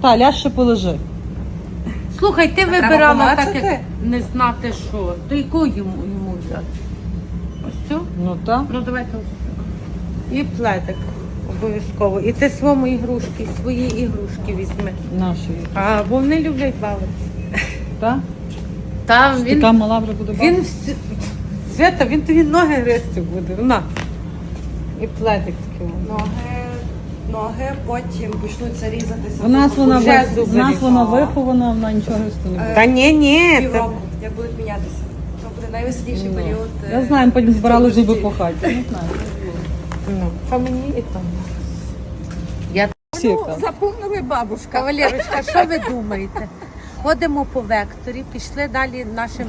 Та, ляж ще положи. Слухай, ти вибирала так, помацати? як не знати що. То яку йому, йому взяти? Ось цю? Ну так. Ну давайте ось цю. І плетик обов'язково. І ти своєму ігрушки, свої ігрушки візьми. Нашої. А, бо вони люблять бавитися. Так? Там він, Така мала вже буде він. Свята, він тобі ноги гризти буде. На. І плетик такий. Ноги, ноги потім почнуться різатися. У нас вона, Вже ви- в нас вона різала. вихована, вона нічого не буде. Та ні, ні. Та... Півроку, як будуть мінятися. То буде найвеселіший період. е, Я знаю, потім збирали зуби по хаті. Не знаю. Ну, а мені і там. Я Всі Ну, так. запомнили бабушка. Кавалерочка, що ви думаєте? Ходимо по векторі, пішли далі нашим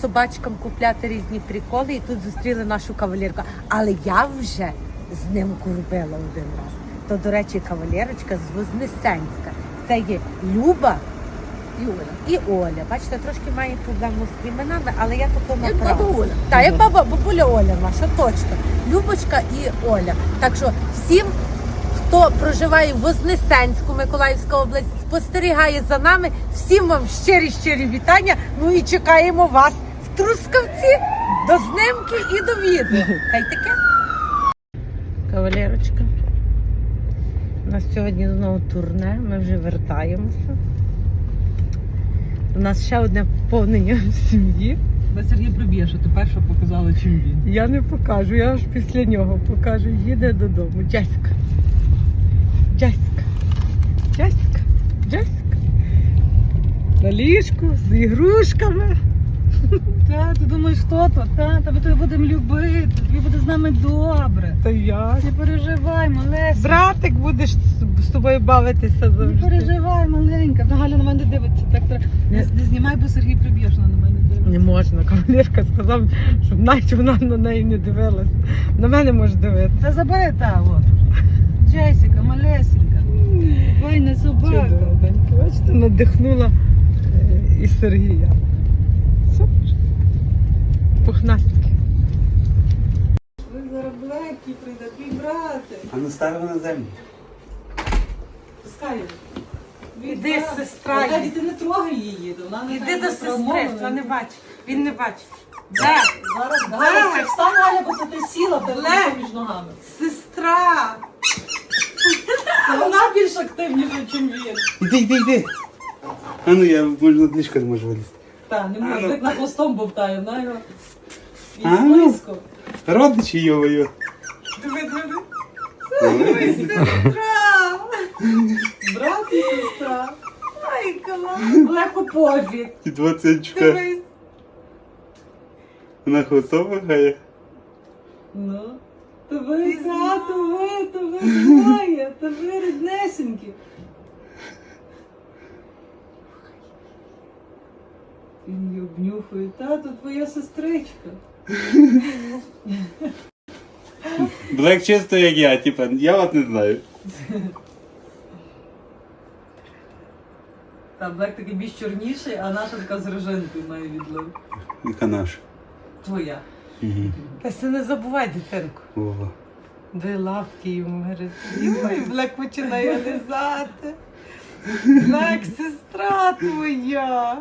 собачкам купляти різні приколи і тут зустріли нашу кавалерку. Але я вже з ним курбила один раз. То, до речі, кавалерочка з Вознесенська. Це є Люба І Оля. і Оля. Бачите, трошки має проблему з іменами, але я тако Як баба Оля. Так, як баба, бабуля Оля наша, точно. Любочка і Оля. Так що всім, хто проживає в Вознесенську, Миколаївська область, спостерігає за нами, всім вам щирі щирі вітання. Ну і чекаємо вас в Трускавці до знимки і до відео. Та й таке. Кавалерочка. У нас сьогодні знову турне, ми вже вертаємося. У нас ще одне поповнення в сім'ї. Ви Сергій приб'є, що ти перша показала, чим він. Я не покажу, я аж після нього покажу. Їде додому. Джеська. Джеська. Джеська. Джеська. На ліжку з ігрушками. Та, ти думаєш, хто то? Та, тебе тобі будемо любити, тобі буде з нами добре. Та я. Не переживай, малесенька. Братик будеш з- з тобою бавитися Не завжди. переживай, маленька. Ну, Галя на мене дивиться. Так, треба. не, не знімай, бо Сергій приб'є, що вона на мене дивиться. Не можна, кавалерка сказав, щоб навіть вона на неї не дивилась. На мене може дивитися. Та забери та, от. Джесіка, малесенька. Файна собака. Бачите, надихнула е, і Сергія. Супер. Пухнастики. Ви прийде, твій братик. А ну ставимо на землю. Пускай. Іди, сестра, Гаді, ти не трогай її, вона не Іди до сестри, вона не бачить. Він не бачить. Де? Зараз Галя, встань, Галя, бо то ти сіла Ле. між ногами. Сестра! Та вона більш активніша, ніж він. Іди, йди, йди. А ну я можна ліжка не можу вилізти. Та, не А, ну. як на хвостом бовтає, вона його. А, ну. Родичі йо-йо. Диви, диви. Ой. Сестра! Брат і сестра. Ай, клас! Легко повід. І двадцятчука. Дивись. Вона хвостом махає. Ну. То ви, та, то ви, то ви двоє, то ви ріднесенькі. Він її обнюхує. Та, то твоя сестричка. Блек чисто як я, типа, я вас не знаю. Та Блек такий більш чорніший, а наша така з рожинкою має відлив. Яка наша. Твоя. Угу. Та це не забувай, дитинку. Ого. Дві лапки йому гризли. І Блек починає лизати. Блек, сестра твоя.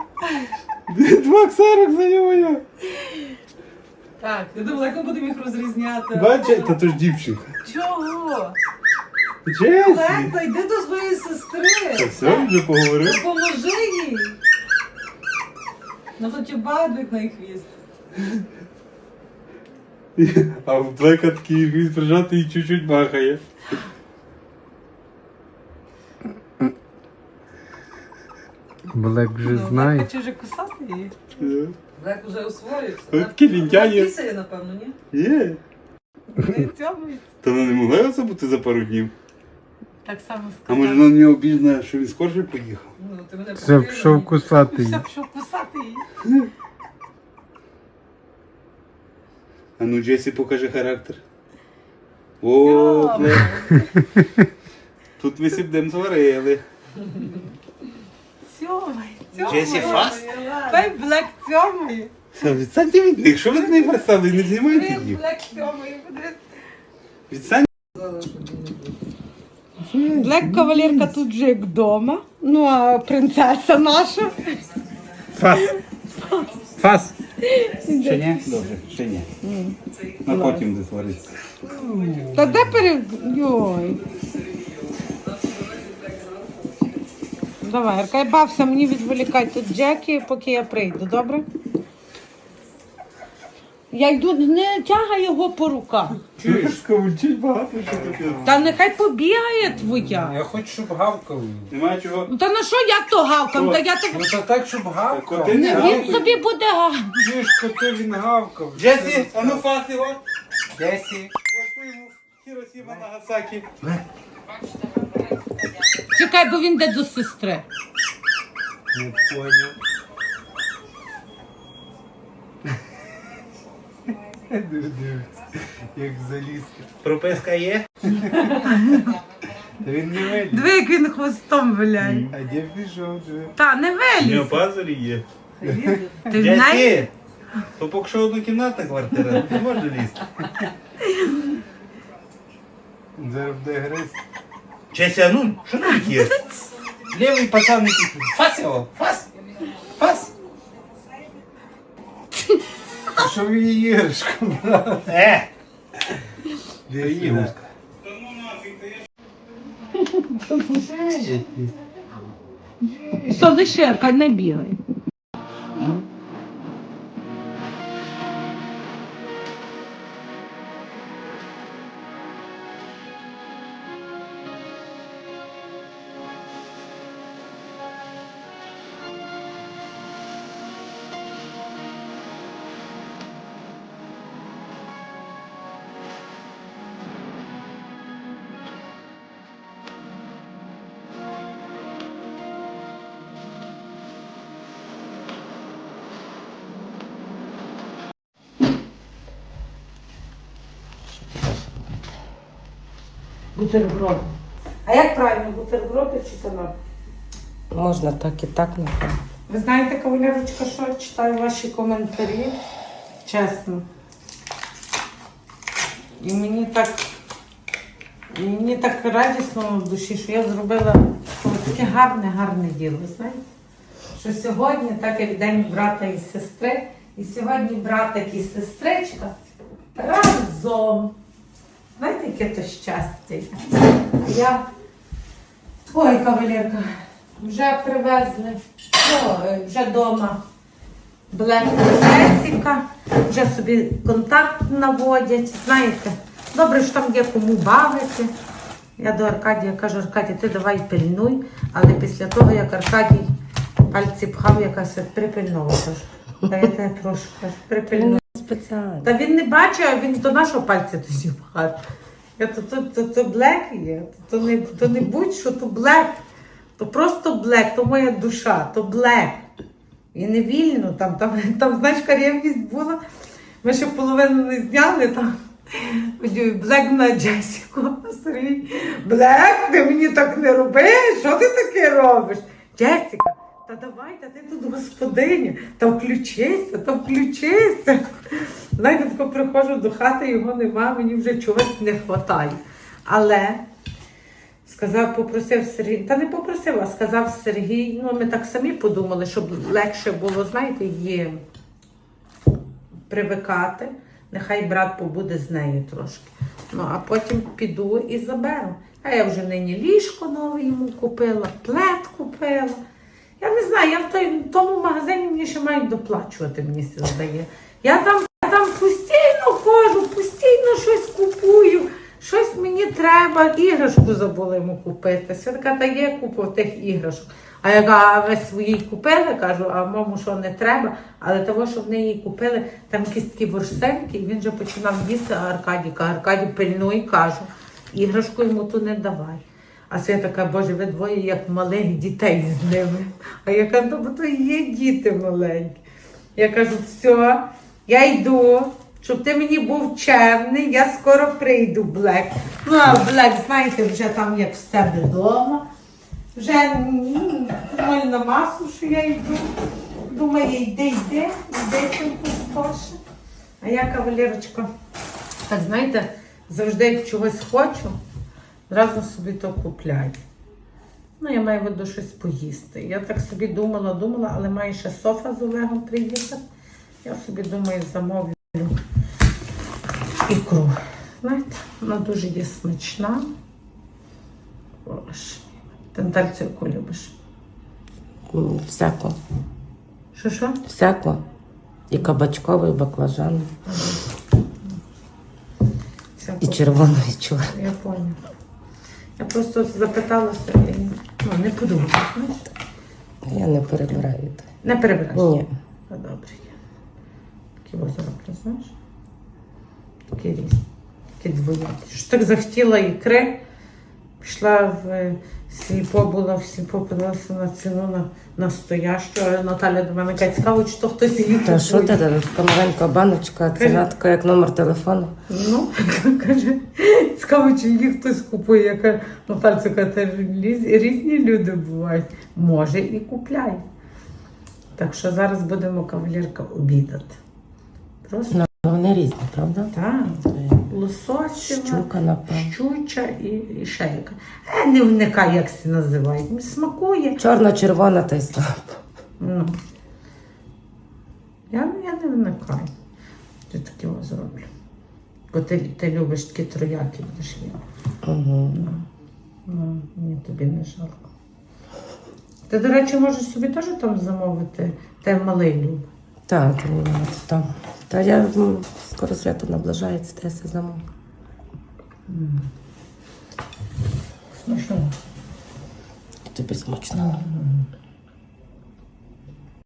Два ксерок за йо-йо. Так, Я думала, як ми будемо їх розрізняти. Бачите, та то ж дівчинка. чого? Блек, та йди до своєї Та сестри. все, вже поговорив. Допоможи їй. Ну то ті бадик на їх хвіст. А в Блека такий він прижатий і чуть-чуть махає. Блек вже Ну, Блек знає. хоче вже кусати її. Е. Блек уже освоївся. Ось такі лінтяї. Пісає, напевно, ні? Є. Не цьому Та вона не могла забути за пару днів. так само А сказав. може вона на нього обіжна, що він скорше поїхав? Ну, ти мене Все покрила, пішов кусати її. Все, пішов кусати її. А ну Джесі покажи характер. О. Блек. Тут ми сібдем зварили. Цьомай, цьомай. Джесі фаст? Дай Блек цьомай. Все, Відстаньте від них, що ви до неї пристали? Не знімайте їх. Блек цьомай. Подивись. Відстань. Блек кавалерка тут же як вдома. Ну а принцеса наша. Фас. Фас. Ще ні? Добре, ще ні. На потім де. Та де пере... Йой. Давай, Аркай бався, мені відволікай тут Джекі, поки я прийду, добре? Я йду, не тягай його по руках. Чуєш, скавучить багато, що таке. Та нехай побігає твоя. Я хочу, щоб гавкав. Немає чого. Ну та на що я то гавкам? Та я так... Ну то так, щоб гавкав. Коти він гавкають. собі буде гав. Чуєш, коти він гавкав. Джесі, а ну фаси, от. Джесі. Ось йому Хіросіма Нагасакі. Чекай, бо він йде до сестри. Не поняв. Як залізти. Прописка є? Та він не виліз. Диви, як він хвостом виляє. А де пішов вже? Та, не виліз. пазурі є. Ти знаєш? То поки що однокімнатна квартира, не можна лізти. Зараз буде гриз. Джесі, а ну, що ти є? Левий пацан не тут. Фас його, фас, фас. А що ви її іграшку брали? Е, Де іграшка? Що лише, Аркадь, не бігай. Бутерброд. А як правильно, бутерброди чи канапки? Можна так і так, напевно. Ви знаєте, кавалерочка, що я читаю ваші коментарі, чесно. І мені так, і мені так радісно в душі, що я зробила таке гарне, гарне діло, знаєте? Що сьогодні, так як день брата і сестри, і сьогодні братик і сестричка разом. Знаєте, яке то щастя. А я. Ой, кавалерка, вже привезли, о, вже вдома Блек Джесіка, вже собі контакт наводять. Знаєте, добре, що там є кому бавити. Я до Аркадія кажу, Аркадій, ти давай пильнуй, але після того, як Аркадій пальці пхав, якась припильнував. Кажу, Та я тебе прошу, припильнуй. Спеціально. Та він не бачить, а він до нашого пальця тоді пхати. Я то, то, то, то блек є, то, то не, то не будь-що, то блек. То просто блек, то моя душа, то блек. І не вільно, там, там, там знаєш, ревність була. Ми ще половину не зняли там. Блек на Джесіку. Блек, ти мені так не роби, що ти таке робиш? Джесіка, та давай, та ти тут господиня, та включися, та включися. Тако приходжу до хати, його нема, мені вже чогось не вистачає. Але сказав, попросив Сергій, та не попросив, а сказав Сергій, ну ми так самі подумали, щоб легше було, знаєте, її привикати. Нехай брат побуде з нею трошки. Ну, а потім піду і заберу. А я вже нині ліжко нове йому купила, плед купила. Я не знаю, я в той- тому магазині мені ще мають доплачувати, мені це здає. Я там, я там постійно ходжу, постійно щось купую, щось мені треба, іграшку забула йому купити. Святка, та є купа тих іграшок. А я кажу, ви свої купили? Кажу, а мому що не треба. Але того, що в неї купили, там якісь такі ворсеньки, і він вже починав їсти, а Аркадій каже, Аркадій пильнуй, кажу, іграшку йому ту не давай. А Свята каже, Боже, ви двоє як малих дітей з ними. А я кажу, «Ну, бо то є діти маленькі. Я кажу, все, я йду, щоб ти мені був чемний, я скоро прийду, Блек. Ну, а Блек, знаєте, вже там як в себе вдома. Вже на масу, що я йду. Думаю, йди, йди, йди чим пустоше. А я, кавалерочка, так знаєте, завжди чогось хочу, Зразу собі то купляю. Ну, я маю виду щось поїсти. Я так собі думала, думала, але має ще софа з Олегом приїхати. Я собі думаю, замовлю ікру. Знаєте, вона дуже є смачна. Боже. Тентальцю яку любиш? Всяко. Що що? Всяко. І кабачковий, і баклажан, Всяку. і червоний, і чорний. Я поняла. Я просто запиталася і ну, не подумала, знаєш? Я не перебираю. Не перебираєш. Ні. А добре. Такі ось знаєш? Такі різні. Такі двоякі. Що так захотіла ікри, пішла в е, сільпо, була в сільпо, на ціну на настоящу, а Наталя до мене каже, цікаво, чи то хтось її Та що купує. ти, така маленька баночка, ціна така, як номер телефону. Ну, каже, цікаво, чи її хтось купує. Я кажу, Натальця каже, «Та ж різ- різні люди бувають. Може і купляє. Так що зараз будемо кавалерка обідати. Просто Ну, вони різні, правда? так, Щука, напевно. щуча і, і ще яка. Е, не вникай, як це називають. Смакує. Чорно-червона та й слаб. Ну. Я, я не вникаю. Я таке ось зроблю. Бо ти, ти любиш такі трояки будеш їсти. Угу. Ну, мені тобі не жалко. Ти, до речі, можеш собі теж там замовити те малий люб. Так, там. Та я ну, скоро свято наближається, та я все замовлю. Смішно. Тобі смачно.